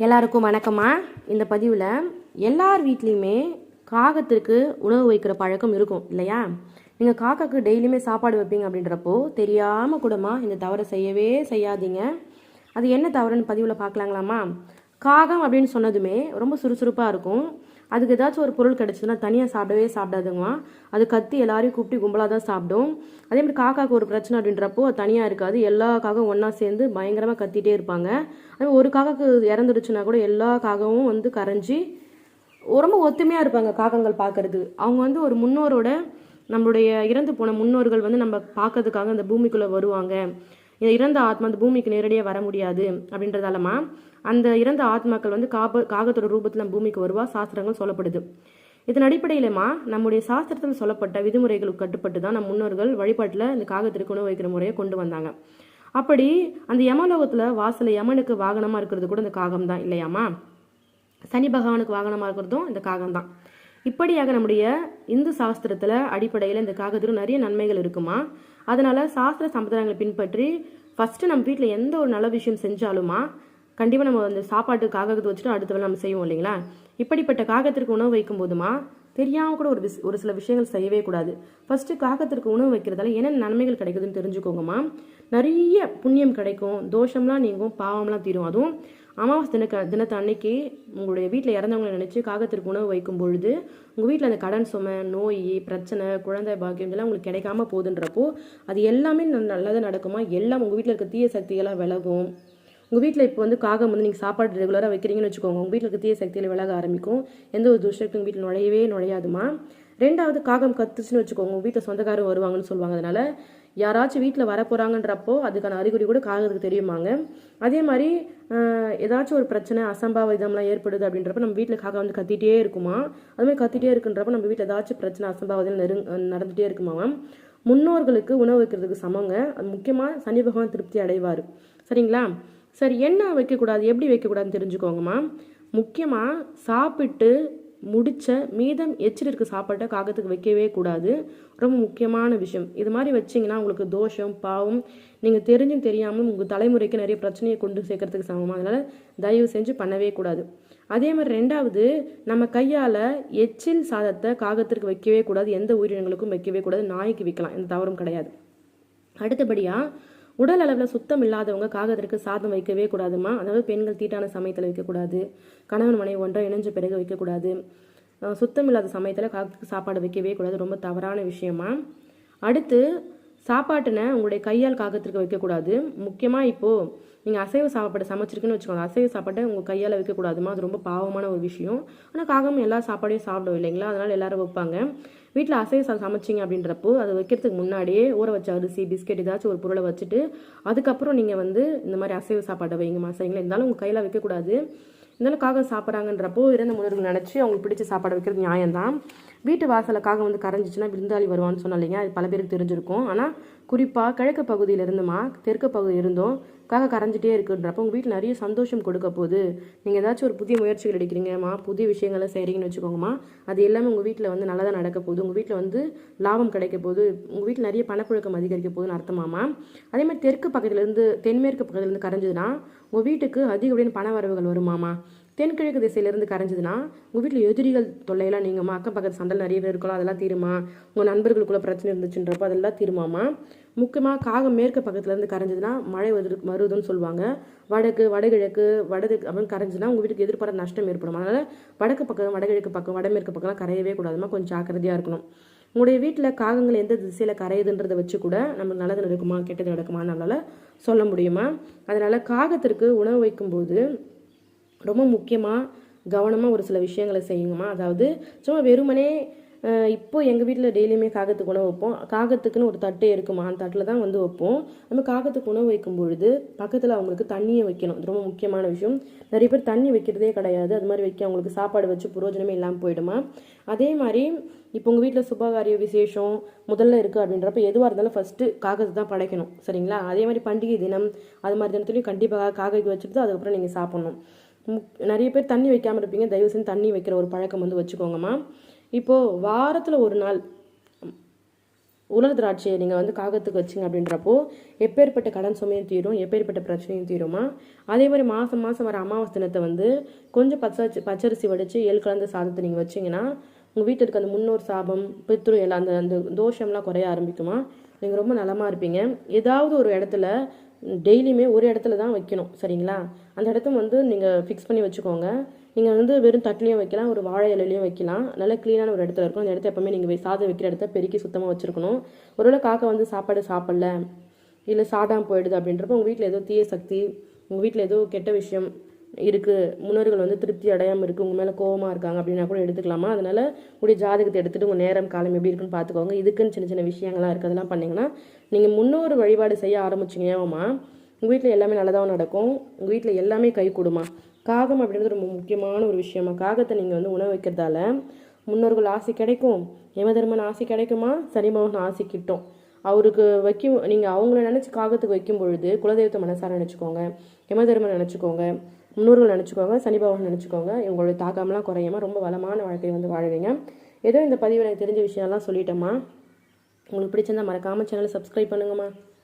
எல்லாருக்கும் வணக்கம்மா. இந்த பதிவில் எல்லார் வீட்லேயுமே காகத்திற்கு உணவு வைக்கிற பழக்கம் இருக்கும் இல்லையா? நீங்கள் காக்காக்கு டெய்லியுமே சாப்பாடு வைப்பீங்க அப்படின்றப்போ தெரியாமல் கூடமா இந்த தவறை செய்யவே செய்யாதீங்க. அது என்ன தவறுன்னு பதிவில் பார்க்கலாங்களாம்மா? காகம் அப்படின்னு சொன்னதுமே ரொம்ப சுறுசுறுப்பாக இருக்கும். அதுக்கு ஏதாச்சும் ஒரு பொருள் கிடச்சதுன்னா தனியாக சாப்பிடவே சாப்பிடாதுங்கம்மா. அது கத்தி எல்லாரையும் கூப்பிட்டு கும்பலாக தான் சாப்பிடும். அதே மாதிரி காக்காக்கு ஒரு பிரச்சனை அப்படின்றப்போ அது தனியாக இருக்காது. எல்லா காகம் ஒன்றா சேர்ந்து பயங்கரமாக கத்திட்டே இருப்பாங்க. அதே ஒரு காக்காக்கு இறந்துடுச்சுன்னா கூட எல்லா காகவும் வந்து கரைஞ்சி ரொம்ப ஒத்துமையாக இருப்பாங்க காகங்கள் பார்க்கறது. அவங்க வந்து ஒரு முன்னோரோட நம்மளுடைய இறந்து போன முன்னோர்கள் வந்து நம்ம பார்க்கறதுக்காக அந்த பூமிக்குள்ளே வருவாங்க. இந்த இறந்த ஆத்மா அந்த பூமிக்கு நேரடியாக வர முடியாது அப்படின்றதாலமா அந்த இறந்த ஆத்மாக்கள் வந்து காப காகத்தோட ரூபத்தில் பூமிக்கு வருவா சாஸ்திரங்கள் சொல்லப்படுது. இதன் அடிப்படையிலமா நம்முடைய சாஸ்திரத்தில் சொல்லப்பட்ட விதிமுறைகளுக்கு கட்டுப்பட்டு தான் நம் முன்னோர்கள் வழிபாட்டில் இந்த காகத்திற்கு உணவு வைக்கிற முறையை கொண்டு வந்தாங்க. அப்படி அந்த யமலோகத்தில் வாசல யமனுக்கு வாகனமாக இருக்கிறது கூட இந்த காகம் தான் இல்லையாமா சனி பகவானுக்கு வாகனமாக இருக்கிறதும் இந்த காகம் தான் இப்படியாக நம்முடைய இந்து சாஸ்திரத்தில் அடிப்படையில் இந்த காகத்திற்கு நிறைய நன்மைகள் இருக்குமா? அதனால சாஸ்திர சம்பிரதாயங்களை பின்பற்றி ஃபஸ்ட்டு நம்ம வீட்டில் எந்த ஒரு நல்ல விஷயம் செஞ்சாலுமா கண்டிப்பாக நம்ம அந்த சாப்பாட்டு காகத்தை வச்சுட்டு அடுத்த வேலை நம்ம செய்வோம் இல்லைங்களா? இப்படிப்பட்ட காகத்திற்கு உணவு வைக்கும் போதுமா? தெரியாமல் கூட ஒரு விஸ் ஒரு சில விஷயங்கள் செய்யவே கூடாது. ஃபஸ்ட்டு காகத்திற்கு உணவு வைக்கிறதால என்னென்ன நன்மைகள் கிடைக்குதுன்னு தெரிஞ்சுக்கோங்கம்மா. நிறைய புண்ணியம் கிடைக்கும். தோஷம்லாம் நீங்கும் பாவம்லாம் தீரும். அதுவும் அமாவாசை தினக்க தினத்தை அன்னைக்கு உங்களுடைய வீட்டில் இறந்தவங்களை நினச்சி காகத்திற்கு உணவு வைக்கும் பொழுது உங்கள் வீட்டில் அந்த கடன் சுமை நோய் பிரச்சனை குழந்தை பாக்கியம் இதெல்லாம் உங்களுக்கு கிடைக்காம போகுதுன்றப்போ அது எல்லாமே நல்லதாக நடக்குமா? எல்லாம் உங்கள் வீட்டில் இருக்க தீய சக்திகளாக விலகும். உங்கள் வீட்டில் இப்போ வந்து காகம் வந்து நீங்கள் சாப்பாடு ரெகுலராக வைக்கிறீங்கன்னு வச்சுக்கோங்க. உங்கள் வீட்டில் இருக்க தீய சக்தியில் விலக ஆரம்பிக்கும். எந்த ஒரு துஷ்டத்தும் வீட்டில் நுழையவே நுழையாதுமா. ரெண்டாவது காகம் கத்துச்சுன்னு வச்சுக்கோங்க. உங்கள் வீட்டில் சொந்தக்காரர் வருவாங்கன்னு சொல்லுவாங்க அதனால் யாராச்சும் வீட்டில் வரப்போகிறாங்கன்றப்போ அதுக்கான அறிகுறி கூட காகத்துக்கு தெரியுமாங்க. அதே மாதிரி ஏதாச்சும் ஒரு பிரச்சனை அசம்பாவிதம்லாம் ஏற்படுது அப்படின்றப்ப நம்ம வீட்டில் காகம் வந்து கத்திட்டே இருக்குமா? அதுமாதிரி கத்திட்டே இருக்குன்றப்ப நம்ம வீட்டில் ஏதாச்சும் பிரச்சனை அசம்பாவிதம் நெருங் நடந்துகிட்டே இருக்குமா முன்னோர்களுக்கு உணவு வைக்கிறதுக்கு சமங்க. அது முக்கியமாக சனி பகவான் திருப்தி அடைவார். சரிங்களா? சரி என்ன வைக்கக்கூடாது. எப்படி வைக்கக்கூடாதுன்னு தெரிஞ்சுக்கோங்கம்மா. முக்கியமாக சாப்பிட்டு முடித்த மீதம் எச்சில் இருக்க சாப்பாட்டை காகத்துக்கு வைக்கவே கூடாது. ரொம்ப முக்கியமான விஷயம். இது மாதிரி வச்சிங்கன்னா உங்களுக்கு தோஷம் பாவம் நீங்கள் தெரிஞ்சும் தெரியாமல் உங்கள் தலைமுறைக்கு நிறைய பிரச்சனையை கொண்டு சேர்க்கறதுக்கு சமமாக அதனால் தயவு செஞ்சு பண்ணவே கூடாது. அதே மாதிரி ரெண்டாவது நம்ம கையால் எச்சில் சாதத்தை காகத்திற்கு வைக்கவே கூடாது. எந்த உயிரினங்களுக்கும் வைக்கவே கூடாது. நாய்க்கு வைக்கலாம் எந்த தவறும் கிடையாது. அடுத்தபடியாக உடல் அளவில் சுத்தம் இல்லாதவங்க காகத்திற்கு சாதம் வைக்கவே கூடாதுமா? அதாவது பெண்கள் தீட்டான சமயத்தில் வைக்கக்கூடாது. கணவன் மனைவி ஒன்றாக இணைஞ்ச பிறகு வைக்கக்கூடாது. சுத்தம் இல்லாத சமயத்தில் காகத்துக்கு சாப்பாடு வைக்கவே கூடாது. ரொம்ப தவறான விஷயமா? அடுத்து சாப்பாட்டினை உங்களுடைய கையால் காகத்திற்கு வைக்கக்கூடாது. முக்கியமாக இப்போது நீங்கள் அசைவ சாப்பாடு சமைச்சிருக்குன்னு வச்சுக்கோங்க. அசைவ சாப்பாட்டை உங்கள் கையால் வைக்கக்கூடாதுமா? அது ரொம்ப பாவமான ஒரு விஷயம். ஆனால் காகம் எல்லா சாப்பாடையும் சாப்பிடும் இல்லைங்களா? அதனால் எல்லோரும் வைப்பாங்க. வீட்டில் அசைவ சாதம் சமைச்சிங்க அப்படின்றப்போ அது வைக்கிறதுக்கு முன்னாடியே ஊற வச்ச அரிசி பிஸ்கெட் ஏதாச்சும் ஒரு பொருளை வச்சுட்டு அதுக்கப்புறம் நீங்கள் வந்து இந்த மாதிரி அசைவ சாப்பாடை வைங்கம்மா சரிங்களா இருந்தாலும் உங்கள் கையில் வைக்கக்கூடாது. இருந்தாலும் காகம் சாப்பிட்றாங்கன்றப்போ இறந்த முன்னோர்கள் நினச்சி அவங்களுக்கு பிடிச்ச சாப்பாடு வைக்கிறது நியாயம்தான். வீட்டு வாசலில் காகம் வந்து கரைஞ்சிச்சுன்னா விருந்தாளி வருவான்னு சொன்னோம் இல்லைங்க அது பல பேருக்கு தெரிஞ்சிருக்கும். ஆனால் குறிப்பாக கிழக்கு பகுதியில் இருந்துமா தெற்கு பகுதி இருந்தும் உங்களுக்காக கரைஞ்சிட்டே இருக்குன்றப்போ உங்கள் வீட்டில் நிறைய சந்தோஷம் கொடுக்க போகுது. நீங்கள் ஏதாச்சும் ஒரு புதிய முயற்சிகள் எடுக்கிறீங்கம்மா புதிய விஷயங்களை செய்கிறீங்கன்னு வச்சுக்கோங்கம்மா அது எல்லாமே உங்கள் வீட்டில் வந்து நல்லதாக நடக்க போகுது. உங்கள் வீட்டில் வந்து லாபம் கிடைக்க போகுது. உங்கள் வீட்டில் நிறைய பணப்புழக்கம் அதிகரிக்க போகுதுன்னு அர்த்தமாமா அதே மாதிரி தெற்கு பக்கத்துலேருந்து தென்மேற்கு பக்கத்துலேருந்து கரைஞ்சதுன்னா உங்கள் வீட்டுக்கு அதிகப்படியான பண வரவுகள் வருமாமா தென்கிழக்கு திசையிலேருந்து கரைஞ்சதுன்னா உங்கள் வீட்டில் எதிரிகள் தொல்லையெல்லாம் நீங்கம்மா அக்கம் பக்கத்து சண்டையில் நிறைய பேர் இருக்கலாம் அதெல்லாம் தீருமா? உங்கள் நண்பர்களுக்குள்ள பிரச்சனை இருந்துச்சுன்றப்போ அதெல்லாம் தீருமாமா? முக்கியமாக காகம் மேற்கு பக்கத்துலேருந்து கரைஞ்சதுன்னா மழை வருது வருதுன்னு சொல்லுவாங்க. வடக்கு வடகிழக்கு வடது அப்படின்னு கரைஞ்சுன்னா உங்கள் வீட்டுக்கு எதிர்பாராத நஷ்டம் ஏற்படும். அதனால் வடக்கு பக்கம் வடகிழக்கு பக்கம் வடமேற்கு பக்கம்லாம் கரையவே கூடாதுமா கொஞ்சம் ஜாக்கிரதையாக இருக்கணும். உங்களுடைய வீட்டில் காகங்கள் எந்த திசையில் கரையுதுன்றதை வச்சு கூட நமக்கு நல்லது நடக்குமா கெட்டது நடக்குமா நம்மளால் சொல்ல முடியுமா? அதனால் காகத்திற்கு உணவு வைக்கும்போது ரொம்ப முக்கியமாக கவனமாக ஒரு சில விஷயங்களை செய்யுங்கம்மா. அதாவது சும்மா வெறுமனே இப்போ எங்கள் வீட்டில் டெய்லியுமே காகத்துக்கு உணவு வைப்போம். காகத்துக்குன்னு ஒரு தட்டே இருக்குமா? அந்த தட்டில் தான் வந்து வைப்போம். நம்ம காகத்துக்கு உணவு வைக்கும் பொழுது பக்கத்தில் அவங்களுக்கு தண்ணியை வைக்கணும். ரொம்ப முக்கியமான விஷயம். நிறைய பேர் தண்ணி வைக்கிறதே கிடையாது. அது மாதிரி வைக்க அவங்களுக்கு சாப்பாடு வச்சு பிரயோஜனமே இல்லாமல் போயிடுமா? அதே மாதிரி இப்போ உங்கள் வீட்டில் சுபகாரிய விசேஷம் முதல்ல இருக்குது அப்படின்றப்ப எதுவாக இருந்தாலும் ஃபஸ்ட்டு காகத்து தான் படைக்கணும். சரிங்களா? அதே மாதிரி பண்டிகை தினம் அது மாதிரி தினத்துலையும் கண்டிப்பாக காகைக்கு வச்சுட்டு அதுக்கப்புறம் நீங்கள் சாப்பிட்ணும். நிறைய பேர் தண்ணி வைக்காமல் இருப்பீங்க. தயவு செஞ்சு தண்ணி வைக்கிற ஒரு பழக்கம் வந்து வச்சுக்கோங்கம்மா. இப்போது வாரத்தில் ஒரு நாள் உலர் திராட்சையை நீங்கள் வந்து காகத்துக்கு வச்சிங்க அப்படின்றப்போ எப்பேற்பட்ட கடன் சுமையும் தீரும் எப்பேற்பட்ட பிரச்சனையும் தீருமா அதே மாதிரி மாதம் மாதம் வர அமாவாசை தினத்தை வந்து கொஞ்சம் பச்சரிசி பச்சரிசி வடித்து ஏழு கலந்த சாதத்தை நீங்கள் வச்சிங்கன்னா உங்கள் வீட்டில் இருக்க அந்த முன்னோர் சாபம் பித்ரு எல்லாம் அந்த அந்த தோஷம்லாம் குறைய ஆரம்பிக்குமா. நீங்கள் ரொம்ப நலமாக இருப்பீங்க. ஏதாவது ஒரு இடத்துல டெய்லியுமே ஒரு இடத்துல தான் வைக்கணும் சரிங்களா? அந்த இடத்த வந்து நீங்கள் ஃபிக்ஸ் பண்ணி வச்சுக்கோங்க. நீங்கள் வந்து வெறும் தட்டிலையும் வைக்கலாம் ஒரு வாழை இலையிலையும் வைக்கலாம். நல்ல க்ளீனான ஒரு இடத்துல இருக்கும். அந்த இடத்த எப்போவுமே நீங்கள் சாதம் வைக்கிற இடத்த பெருக்கி சுத்தமாக வச்சுருக்கணும். ஒருவேளை காக்கா வந்து சாப்பாடு சாப்பிடல இல்லை சாடாமல் போயிடுது அப்படின்றப்ப உங்கள் வீட்டில் ஏதோ தீய சக்தி உங்கள் வீட்டில் ஏதோ கெட்ட விஷயம் இருக்குது முன்னோர்கள் வந்து திருப்தி அடையாமல் இருக்குது உங்கள் மேலே கோவமாக இருக்காங்க அப்படின்னா கூட எடுத்துக்கலாமா? அதனால் உங்களுடைய ஜாதகத்தை எடுத்துகிட்டு உங்கள் நேரம் காலம் எப்படி இருக்குன்னு பார்த்துக்கோங்க இதுக்குன்னு சின்ன சின்ன விஷயங்கள்லாம் இருக்குது அதெல்லாம் பண்ணிங்கன்னா நீங்கள் முன்னோர் வழிபாடு செய்ய ஆரம்பிச்சிங்கம்மா உங்கள் வீட்டில் எல்லாமே நல்லதாக நடக்கும். உங்கள் வீட்டில் எல்லாமே கை கொடுமா? காகம் அப்படின்றது ரொம்ப முக்கியமான ஒரு விஷயமா? காகத்தை நீங்கள் வந்து உணவு வைக்கிறதால முன்னோர்கள் ஆசை கிடைக்கும். யமதர்மன் ஆசை கிடைக்குமா? சனிபவன் ஆசை கிட்டும். அவருக்கு வைக்கும் நீங்கள் அவங்கள நினச்சி காகத்துக்கு வைக்கும் பொழுது குலதெய்வத்தை மனசார நினச்சிக்கோங்க. யமதர்மன் நினச்சிக்கோங்க. முன்னோர்கள் நினச்சிக்கோங்க சனிபவன் நினச்சிக்கோங்க இவங்களுடைய தாக்கம்லாம் குறையாமல் ரொம்ப வளமான வாழ்க்கையை வந்து வாழுவீங்க. ஏதோ இந்த பதிவில் எனக்கு தெரிஞ்ச விஷயம்லாம் சொல்லிட்டேம்மா. உங்களுக்கு பிடிச்சிருந்தா மறக்காமல் சேனலை சப்ஸ்கிரைப் பண்ணுங்கம்மா.